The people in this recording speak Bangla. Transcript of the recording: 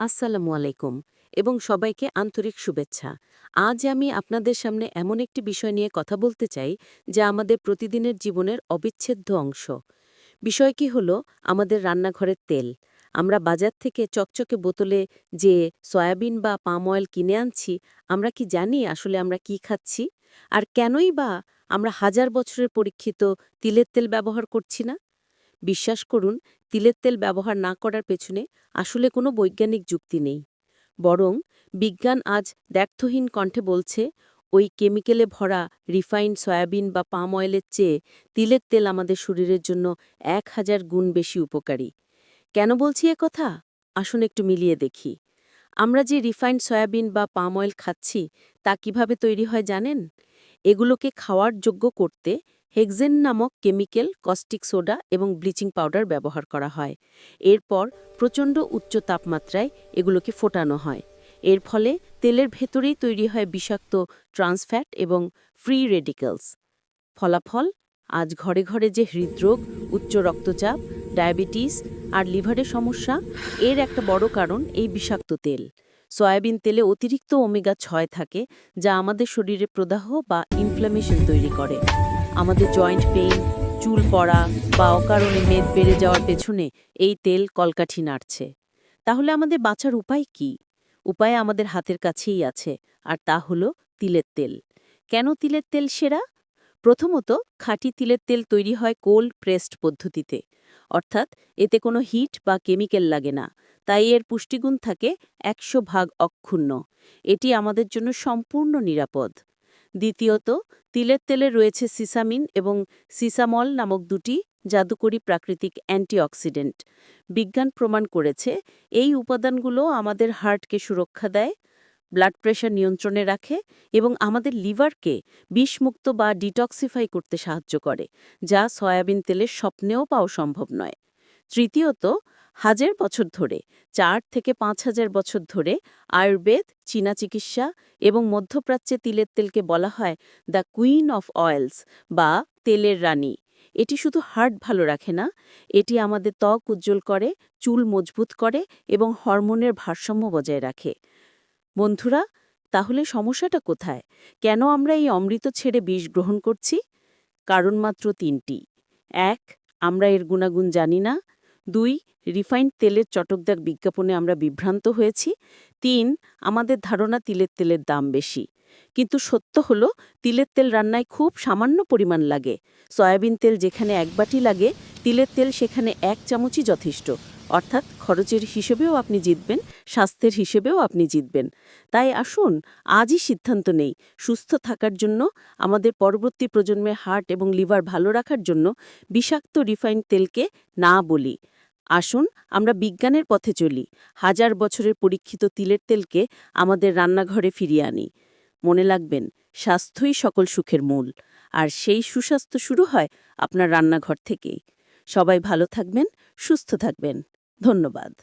আসসালামু আলাইকুম এবং সবাইকে আন্তরিক শুভেচ্ছা। আজ আমি আপনাদের সামনে এমন একটি বিষয় নিয়ে কথা বলতে চাই, যা আমাদের প্রতিদিনের জীবনের অবিচ্ছেদ্য অংশ। বিষয় কি হল আমাদের রান্নাঘরের তেল। আমরা বাজার থেকে চকচকে বোতলে যে সয়াবিন বা পাম অয়েল কিনে আনছি, আমরা কি জানি আসলে আমরা কি খাচ্ছি? আর কেনই বা আমরা হাজার বছরের পরীক্ষিত তিলের তেল ব্যবহার করছি না? বিশ্বাস করুন, তিলের তেল ব্যবহার না করার পেছনে আসলে কোনো বৈজ্ঞানিক যুক্তি নেই। বরং বিজ্ঞান আজ দ্ব্যর্থহীন কণ্ঠে বলছে, ওই কেমিক্যালে ভরা রিফাইন্ড সয়াবিন বা পাম অয়েলের চেয়ে তিলের তেল আমাদের শরীরের জন্য এক হাজার গুণ বেশি উপকারী। কেন বলছি কথা? আসুন একটু মিলিয়ে দেখি। আমরা যে রিফাইন্ড সয়াবিন বা পাম অয়েল খাচ্ছি, তা কীভাবে তৈরি হয় জানেন? এগুলোকে খাওয়ার যোগ্য করতে হেক্সেন নামক কেমিক্যাল, কস্টিক সোডা এবং ব্লিচিং পাউডার ব্যবহার করা হয়। এরপর প্রচণ্ড উচ্চ তাপমাত্রায় এগুলোকে ফোটানো হয়। এর ফলে তেলের ভেতরেই তৈরি হয় বিষাক্ত ট্রান্সফ্যাট এবং ফ্রি রেডিক্যালস। ফলাফল, আজ ঘরে ঘরে যে হৃদরোগ, উচ্চ রক্তচাপ, ডায়াবেটিস আর লিভারের সমস্যা, এর একটা বড় কারণ এই বিষাক্ত তেল। সয়াবিন তেলে অতিরিক্ত ওমেগা ছয় থাকে, যা আমাদের শরীরে প্রদাহ বা ইনফ্লামেশন তৈরি করে। আমাদের জয়েন্ট পেইন চুল পড়া বা অকারণে মেদ বেড়ে যাওয়ার পেছনে এই তেল কলকাঠি নাড়ছে। তাহলে আমাদের বাঁচার উপায় কি? উপায় আমাদের হাতের কাছেই আছে, আর তা হলো তিলের তেল। কেন তিলের তেল সেরা? প্রথমত, খাঁটি তিলের তেল তৈরি হয় কোল্ড প্রেসড পদ্ধতিতে। অর্থাৎ, এতে কোনো হিট বা কেমিক্যাল লাগে না। তাই এর পুষ্টিগুণ থাকে একশো ভাগ অক্ষুণ্ণ। এটি আমাদের জন্য সম্পূর্ণ নিরাপদ। দ্বিতীয়ত, তিলের তেলে রয়েছে সিসামিন এবং সিসামল নামক দুটি জাদুকরী প্রাকৃতিক অ্যান্টিঅক্সিডেন্ট। বিজ্ঞান প্রমাণ করেছে, এই উপাদানগুলো আমাদের হার্টকে সুরক্ষা দেয়, ব্লাড প্রেশার নিয়ন্ত্রণে রাখে এবং আমাদের লিভারকে বিষমুক্ত বা ডিটক্সিফাই করতে সাহায্য করে, যা সয়াবিন তেলের স্বপ্নেও পাওয়া সম্ভব নয়। তৃতীয়ত, হাজার বছর ধরে, চার থেকে পাঁচ হাজার বছর ধরে, আয়ুর্বেদ, চীনা চিকিৎসা এবং মধ্যপ্রাচ্যে তিলের তেলকে বলা হয় দ্য কুইন অফ অয়েলস বা তেলের রানী। এটি শুধু হার্ট ভালো রাখে না, এটি আমাদের ত্বক উজ্জ্বল করে, চুল মজবুত করে এবং হরমোনের ভারসাম্য বজায় রাখে। বন্ধুরা, তাহলে সমস্যাটা কোথায়? কেন আমরা এই অমৃত ছেড়ে বিষ গ্রহণ করছি? কারণ মাত্র তিনটি। এক, আমরা এর গুণাগুণ জানি না। দুই, রিফাইন্ড তেলের চটকদার বিজ্ঞাপনে আমরা বিভ্রান্ত হয়েছি। তিন, আমাদের ধারণা তিলের তেলের দাম বেশি। কিন্তু সত্য হল, তিলের তেল রান্নায় খুব সামান্য পরিমাণ লাগে। সয়াবিন তেল যেখানে এক বাটি লাগে, তিলের তেল সেখানে এক চামচই যথেষ্ট। অর্থাৎ খরচের হিসেবেও আপনি জিতবেন, স্বাস্থ্যের হিসেবেও আপনি জিতবেন। তাই আসুন, আজই সিদ্ধান্ত নেই। সুস্থ থাকার জন্য, আমাদের পরবর্তী প্রজন্মের হার্ট এবং লিভার ভালো রাখার জন্য বিষাক্ত রিফাইন্ড তেলকে না বলি। আসুন, আমরা বিজ্ঞানের পথে চলি। হাজার বছরের পরীক্ষিত তিলের তেলকে আমাদের রান্নাঘরে ফিরিয়ে আনি। মনে লাগবেন স্বাস্থ্যই সকল সুখের মূল। আর সেই সুস্বাস্থ্য শুরু হয় আপনার রান্নাঘর থেকেই। সবাই ভালো থাকবেন, সুস্থ থাকবেন। ধন্যবাদ।